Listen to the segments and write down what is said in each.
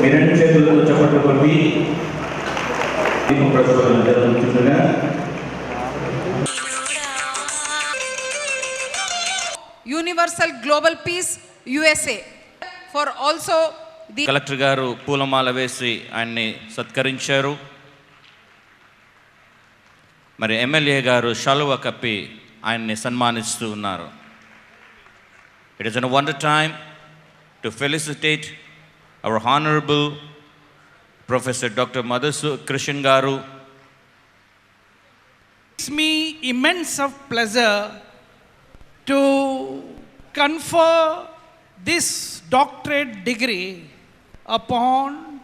మీ రెండు చేతులతో చప్పట్లు కొట్టి దీప ప్రజ్వలన జరుగుతుండగా Universal Global Peace USA for also the collector గారు పూలమాల వేసి ఆయన్ని సత్కరించారు. మరి ఎమ్మెల్యే గారు షాలువ కప్పి ఆయన్ని సన్మానిస్తూ ఉన్నారు. It is an wonder time to felicitate our Honorable Professor Dr. Madhasu Krishan It It's me immense of pleasure to confer this doctorate degree upon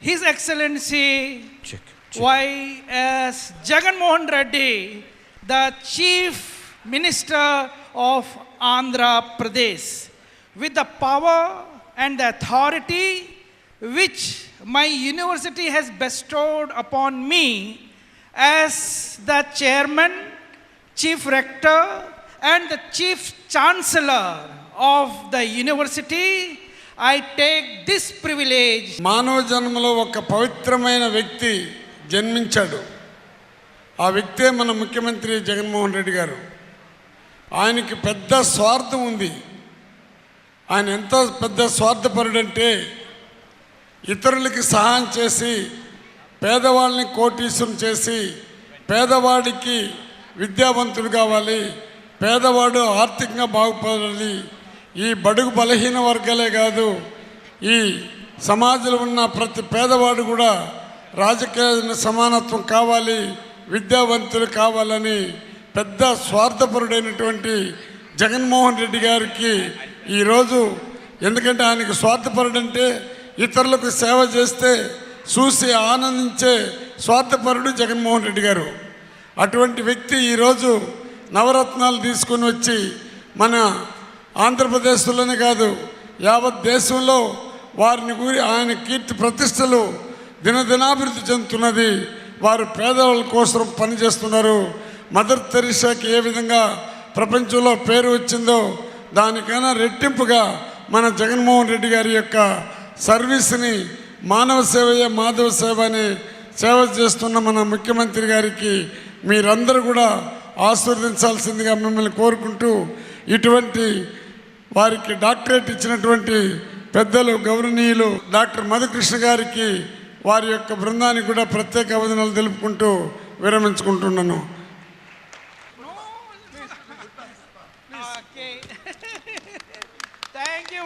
His Excellency check, check. Y.S. Jaganmohan Reddy, the Chief Minister of Andhra Pradesh, with the power and the authority which my university has bestowed upon me as the chairman, chief rector, and the chief chancellor of the university, I take this privilege మానవ జన్మలో ఒక పవిత్రమైన వ్యక్తి జన్మించాడు ఆ వ్యక్తే మన ముఖ్యమంత్రి జగన్మోహన్ రెడ్డి గారు ఆయనకి పెద్ద స్వార్థం ఉంది ఆయన ఎంత పెద్ద స్వార్థపరుడంటే ఇతరులకి సహాయం చేసి పేదవాళ్ళని కోటీసం చేసి పేదవాడికి విద్యావంతుడు కావాలి పేదవాడు ఆర్థికంగా బాగుపడాలి. ఈ బడుగు బలహీన వర్గాలే కాదు ఈ సమాజంలో ఉన్న ప్రతి పేదవాడు కూడా రాజకీయ సమానత్వం కావాలి విద్యావంతులు కావాలని పెద్ద స్వార్థపరుడైనటువంటి జగన్మోహన్ రెడ్డి గారికి ఈరోజు ఎందుకంటే ఆయనకు స్వార్థపరుడంటే ఇతరులకు సేవ చేస్తే చూసి ఆనందించే స్వార్థపరుడు జగన్మోహన్ రెడ్డి గారు. అటువంటి వ్యక్తి ఈరోజు నవరత్నాలు తీసుకొని వచ్చి మన ఆంధ్రప్రదేశ్లోనే కాదు యావత్ దేశంలో వారిని గురి ఆయన కీర్తి ప్రతిష్టలు దినదినాభివృద్ధి చెందుతున్నది. వారు పేదవాళ్ళ కోసం పనిచేస్తున్నారు. మదర్ తెరిసాకి ఏ విధంగా ప్రపంచంలో పేరు వచ్చిందో దానికైనా రెట్టింపుగా మన జగన్మోహన్ రెడ్డి గారి యొక్క సర్వీస్ని మానవ సేవయే మాధవ సేవ అని సేవ చేస్తున్న మన ముఖ్యమంత్రి గారికి మీరందరూ కూడా ఆశీర్వదించాల్సిందిగా మిమ్మల్ని కోరుకుంటూ ఇటువంటి వారికి డాక్టరేట్ ఇచ్చినటువంటి పెద్దలు గౌరవనీయులు డాక్టర్ మధుకృష్ణ గారికి వారి యొక్క బృందానికి కూడా ప్రత్యేక అభినందనలు తెలుపుకుంటూ విరమించుకుంటున్నాను.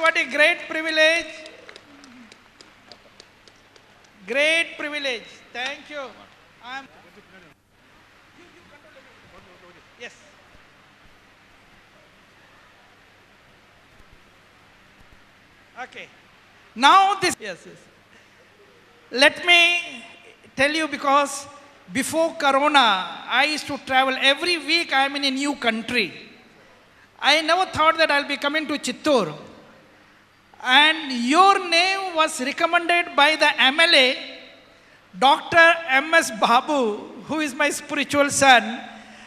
What a great privilege. Great privilege. Thank you. I'm. Yes. Okay. Now this. Yes, yes. Let me tell you because before Corona, I used to travel every week. I am in a new country. I never thought that I'll be coming to Chittor. And your name was recommended by the MLA, Dr. M.S. Babu, who is my spiritual son.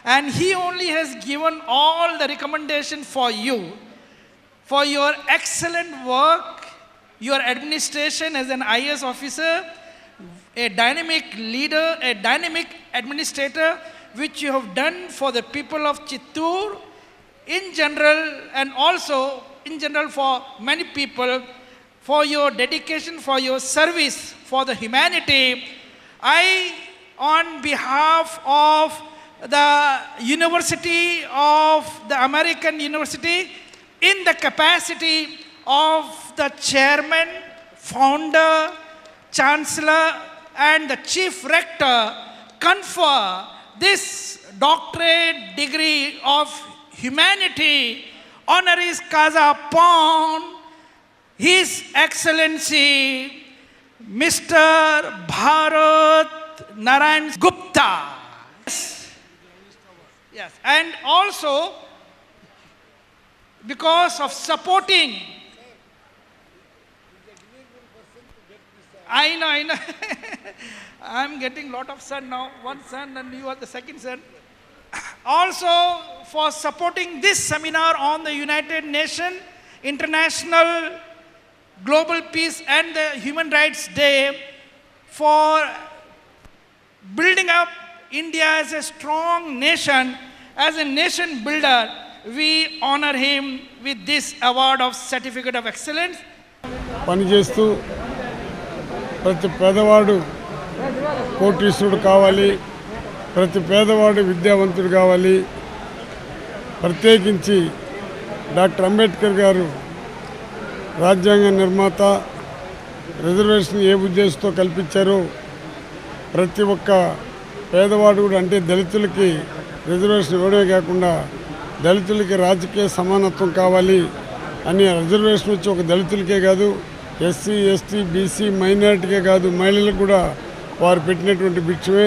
And he only has given all the recommendation for you for your excellent work, your administration as an IS officer, a dynamic leader, a dynamic administrator, which you have done for the people of Chittur in general and also in general for many people, for your dedication, for your service for the humanity. I, on behalf of the University of the American University, in the capacity of the chairman, founder, chancellor, and the chief rector, confer this doctorate degree of humanity honoris causa upon His Excellency Mr. Bharat Narayan Gupta. Yes. Yes, and also because of supporting. I know, I know. I'm getting lot of sun now. One son, and you are the second son Also, for supporting this seminar on the United Nations International Global Peace and the Human Rights Day, for building up India as a strong nation, as a nation builder, we honor him with this award of Certificate of Excellence. పనిచేస్తూ ప్రతి పేదవాడు కోటీశ్వరుడు కావాలి ప్రతి పేదవాడు విద్యావంతుడు కావాలి. ప్రత్యేకించి డాక్టర్ అంబేద్కర్ గారు రాజ్యాంగ నిర్మాత రిజర్వేషన్ ఏ ఉద్దేశంతో కల్పించారో ప్రతి ఒక్క పేదవాడు కూడా అంటే దళితులకి రిజర్వేషన్ ఇవ్వడమే కాకుండా దళితులకి రాజకీయ సమానత్వం కావాలి అని రిజర్వేషన్ వచ్చి ఒక దళితులకే కాదు ఎస్సీ ఎస్టీ బీసీ మైనారిటీకే కాదు మహిళలకు కూడా వారు పెట్టినటువంటి భిక్షమే.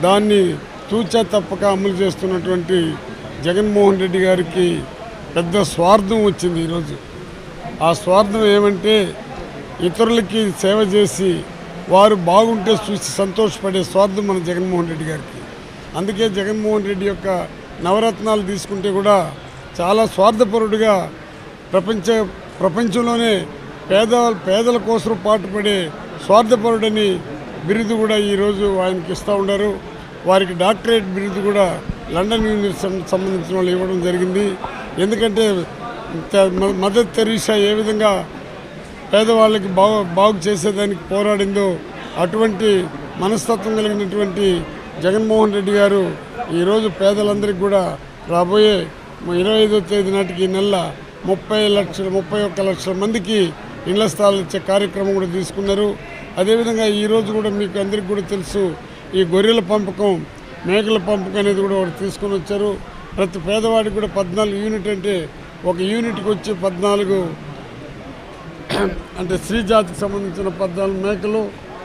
దాన్ని తూచా తప్పక అమలు చేస్తున్నటువంటి జగన్మోహన్ రెడ్డి గారికి పెద్ద స్వార్థం వచ్చింది ఈరోజు. ఆ స్వార్థం ఏమంటే ఇతరులకి సేవ చేసి వారు బాగుంటే చూసి సంతోషపడే స్వార్థం మన జగన్మోహన్ రెడ్డి గారికి. అందుకే జగన్మోహన్ రెడ్డి యొక్క నవరత్నాలు తీసుకుంటే కూడా చాలా స్వార్థపరుడుగా ప్రపంచ ప్రపంచంలోనే పేద పేదల కోసం పాటుపడే స్వార్థపరుడని బిరుదు కూడా ఈరోజు ఆయనకి ఇస్తూ ఉన్నారు. వారికి డాక్టరేట్ బిరుదు కూడా లండన్ యూనివర్సిటీ సంబంధించిన వాళ్ళు ఇవ్వడం జరిగింది. ఎందుకంటే మదర్ తెరీసా ఏ విధంగా పేదవాళ్ళకి బాగు బాగు చేసేదానికి పోరాడిందో అటువంటి మనస్తత్వం కలిగినటువంటి జగన్మోహన్ రెడ్డి గారు ఈరోజు పేదలందరికీ కూడా రాబోయే ఇరవై ఐదో తేదీ నాటికి నెల ముప్పై లక్షల ముప్పై ఒక్క లక్షల మందికి ఇళ్ళ స్థలాలు ఇచ్చే కార్యక్రమం కూడా తీసుకున్నారు. అదేవిధంగా ఈరోజు కూడా మీకు అందరికీ కూడా తెలుసు ఈ గొర్రెల పెంపకం మేకల పెంపకం అనేది కూడా ఒకటి తీసుకొని వచ్చారు. ప్రతి పేదవాడికి కూడా పద్నాలుగు యూనిట్ అంటే ఒక యూనిట్కి వచ్చి పద్నాలుగు అంటే స్త్రీ జాతికి సంబంధించిన పద్నాలుగు మేకలు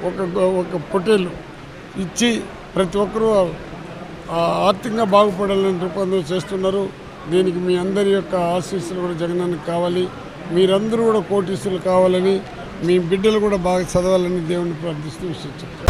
ఒక ఒక పొట్టేలు ఇచ్చి ప్రతి ఒక్కరూ ఆర్థికంగా బాగుపడాలని రూపంలో చేస్తున్నారు. దీనికి మీ అందరి యొక్క ఆశీస్సులు కూడా జగనానికి కావాలి. మీరందరూ కూడా కోటీసులు కావాలని మీ బిడ్డలు కూడా బాగా చదవాలని దేవుణ్ణి ప్రార్థిస్తూ విశ్వసించారు